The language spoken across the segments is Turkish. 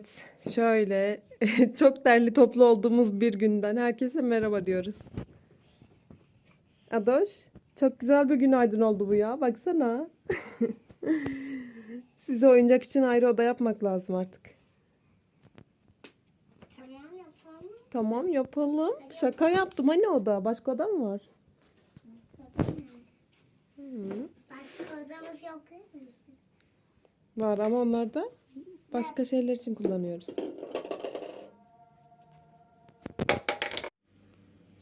Evet, şöyle çok derli toplu olduğumuz bir günden herkese merhaba diyoruz. Adoş, çok güzel bir günaydın oldu bu ya. Baksana. Size oyuncak için ayrı oda yapmak lazım artık. Tamam yapalım. Tamam yapalım. Şaka yaptım. Hani oda? Başka oda mı var? Başka odamız yok değil mi? Var ama onlar da başka şeyler için kullanıyoruz.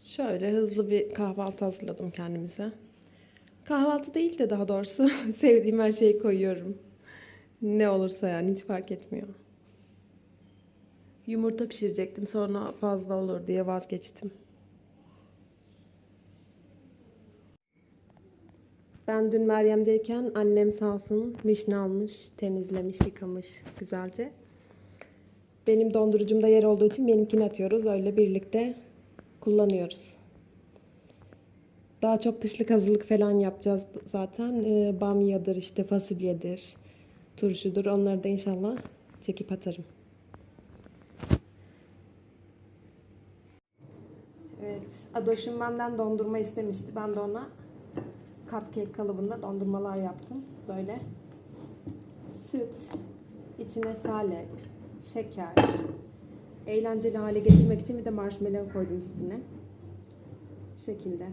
Şöyle hızlı bir kahvaltı hazırladım kendimize. Kahvaltı değil de daha doğrusu sevdiğim her şeyi koyuyorum. Ne olursa yani hiç fark etmiyor. Yumurta pişirecektim sonra fazla olur diye vazgeçtim. Ben dün Meryem'deyken annem sağ olsun vişne almış, temizlemiş, yıkamış güzelce. Benim dondurucumda yer olduğu için benimkini atıyoruz. Öyle birlikte kullanıyoruz. Daha çok kışlık hazırlık falan yapacağız zaten. Ee, bamyadır, işte fasulyedir, turşudur. Onları da inşallah çekip atarım. Evet, Adoş'um benden dondurma istemişti. Ben de ona cupcake kalıbında dondurmalar yaptım. Böyle süt, içine salep, şeker, eğlenceli hale getirmek için bir de marshmallow koydum üstüne. Bu şekilde.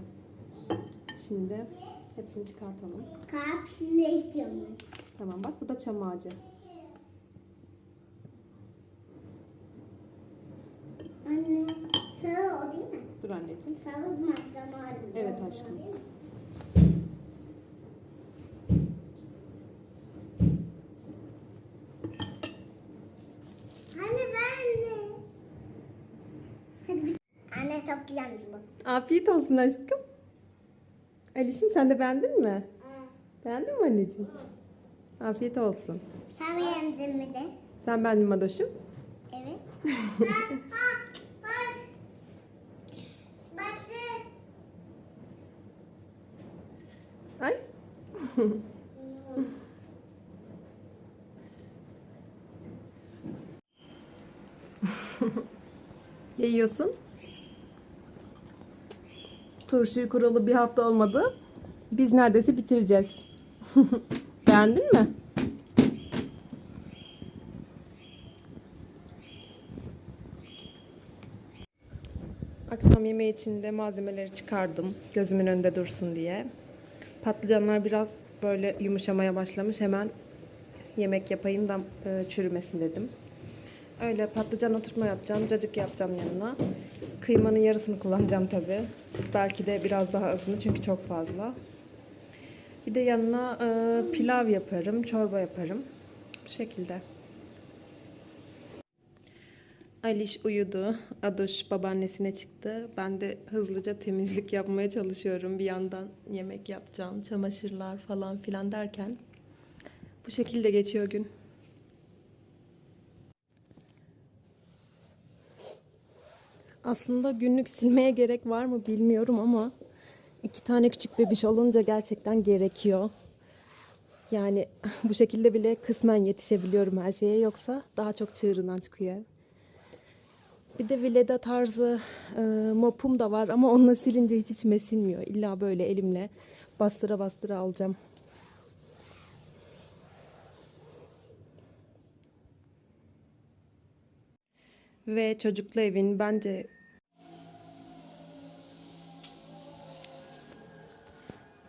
Şimdi hepsini çıkartalım. Kalple istiyorum. Tamam bak bu da çam ağacı. Anne sarı o değil mi? Dur anneciğim. Sarı maklama Evet aşkım. Anne ben de. Hadi bir... Anne çok güzelmiş bu. Afiyet olsun aşkım. Alişim sen de beğendin mi? Beğendin mi anneciğim? Afiyet olsun. Sen beğendin mi de? Sen beğendin mi Adoş'um? Evet. ha, ha. Ay. ne yiyorsun? Turşuyu kuralı bir hafta olmadı. Biz neredeyse bitireceğiz. Beğendin mi? Akşam yemeği için de malzemeleri çıkardım. Gözümün önünde dursun diye. Patlıcanlar biraz böyle yumuşamaya başlamış. Hemen yemek yapayım da e, çürümesin dedim. Öyle patlıcan oturtma yapacağım. Cacık yapacağım yanına. Kıymanın yarısını kullanacağım tabii. Belki de biraz daha azını çünkü çok fazla. Bir de yanına e, pilav yaparım, çorba yaparım. Bu şekilde. Aliş uyudu. Adoş babaannesine çıktı. Ben de hızlıca temizlik yapmaya çalışıyorum. Bir yandan yemek yapacağım, çamaşırlar falan filan derken. Bu şekilde geçiyor gün. Aslında günlük silmeye gerek var mı bilmiyorum ama iki tane küçük bebiş olunca gerçekten gerekiyor. Yani bu şekilde bile kısmen yetişebiliyorum her şeye yoksa daha çok çığırından çıkıyor. Bir de vileda tarzı e, mopum da var ama onunla silince hiç içime sinmiyor. İlla böyle elimle bastıra bastıra alacağım. Ve çocuklu evin bence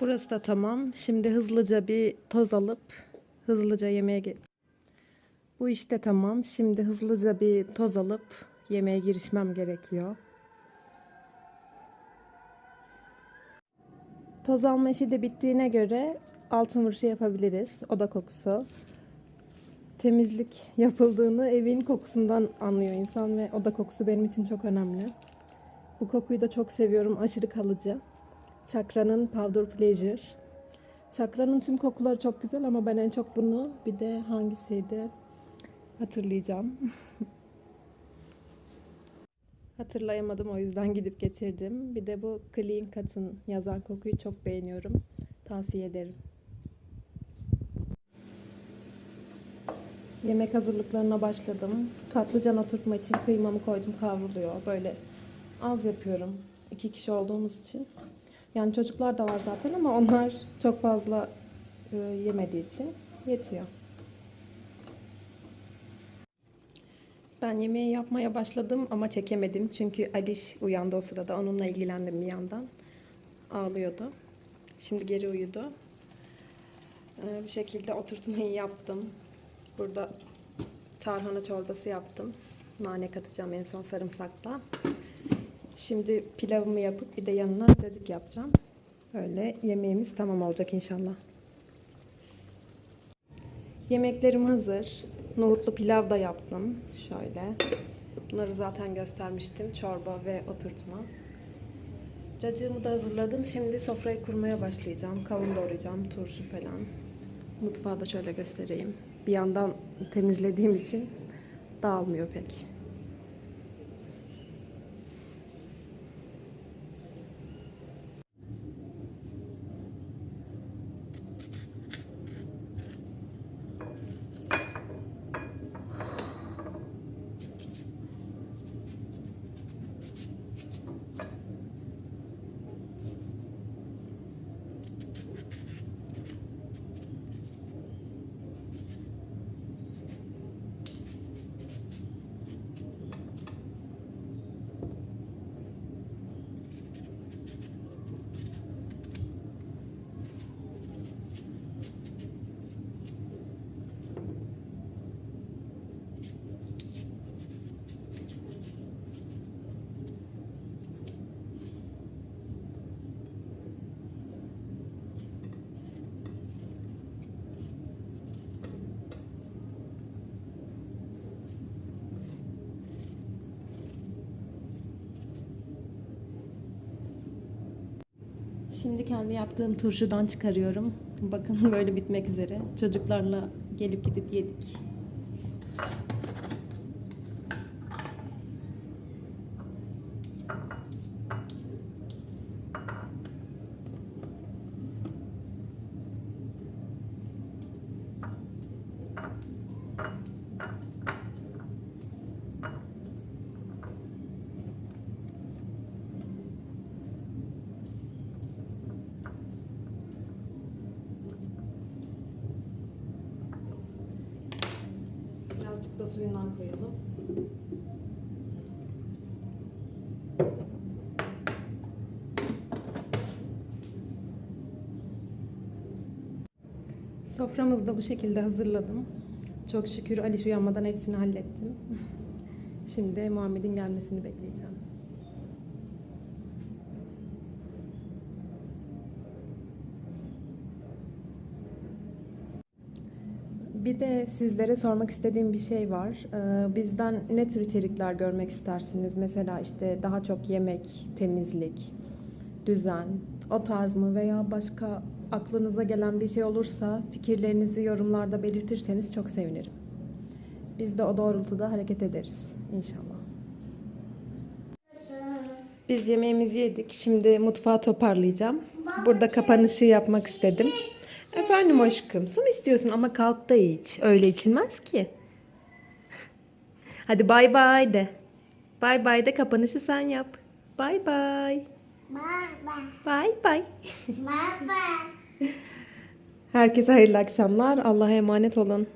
Burası da tamam. Şimdi hızlıca bir toz alıp hızlıca yemeğe ge- Bu işte tamam. Şimdi hızlıca bir toz alıp yemeğe girişmem gerekiyor. Toz alma işi de bittiğine göre altın vuruşu yapabiliriz. Oda kokusu. Temizlik yapıldığını evin kokusundan anlıyor insan ve oda kokusu benim için çok önemli. Bu kokuyu da çok seviyorum. Aşırı kalıcı. Chakra'nın Powder Pleasure. Chakra'nın tüm kokuları çok güzel ama ben en çok bunu bir de hangisiydi hatırlayacağım. Hatırlayamadım o yüzden gidip getirdim. Bir de bu Clean Cotton yazan kokuyu çok beğeniyorum. Tavsiye ederim. Yemek hazırlıklarına başladım. Patlıcan oturtma için kıymamı koydum kavruluyor. Böyle az yapıyorum. İki kişi olduğumuz için. Yani çocuklar da var zaten ama onlar çok fazla e, yemediği için yetiyor. Ben yemeği yapmaya başladım ama çekemedim. Çünkü Aliş uyandı o sırada. Onunla ilgilendim bir yandan. Ağlıyordu. Şimdi geri uyudu. Ee, bu şekilde oturtmayı yaptım. Burada tarhana çorbası yaptım. Nane katacağım en son sarımsakla. Şimdi pilavımı yapıp bir de yanına cacık yapacağım. Böyle yemeğimiz tamam olacak inşallah. Yemeklerim hazır. Nohutlu pilav da yaptım. Şöyle. Bunları zaten göstermiştim. Çorba ve oturtma. Cacığımı da hazırladım. Şimdi sofrayı kurmaya başlayacağım. Kavun doğrayacağım. Turşu falan. Mutfağı da şöyle göstereyim. Bir yandan temizlediğim için dağılmıyor pek. Şimdi kendi yaptığım turşudan çıkarıyorum. Bakın böyle bitmek üzere. Çocuklarla gelip gidip yedik. Birazcık da suyundan koyalım. Soframızı da bu şekilde hazırladım. Çok şükür Ali uyanmadan hepsini hallettim. Şimdi Muhammed'in gelmesini bekleyeceğim. Bir de sizlere sormak istediğim bir şey var. Ee, Bizden ne tür içerikler görmek istersiniz? Mesela işte daha çok yemek, temizlik, düzen, o tarz mı veya başka aklınıza gelen bir şey olursa fikirlerinizi yorumlarda belirtirseniz çok sevinirim. Biz de o doğrultuda hareket ederiz inşallah. Biz yemeğimizi yedik. Şimdi mutfağı toparlayacağım. Burada kapanışı yapmak istedim. Efendim aşkım, su mu istiyorsun ama kalk da iç. Öyle içilmez ki. Hadi bay bay de. Bay bay de kapanışı sen yap. Bay bay. Baba. Bay bay. Baba. Herkese hayırlı akşamlar. Allah'a emanet olun.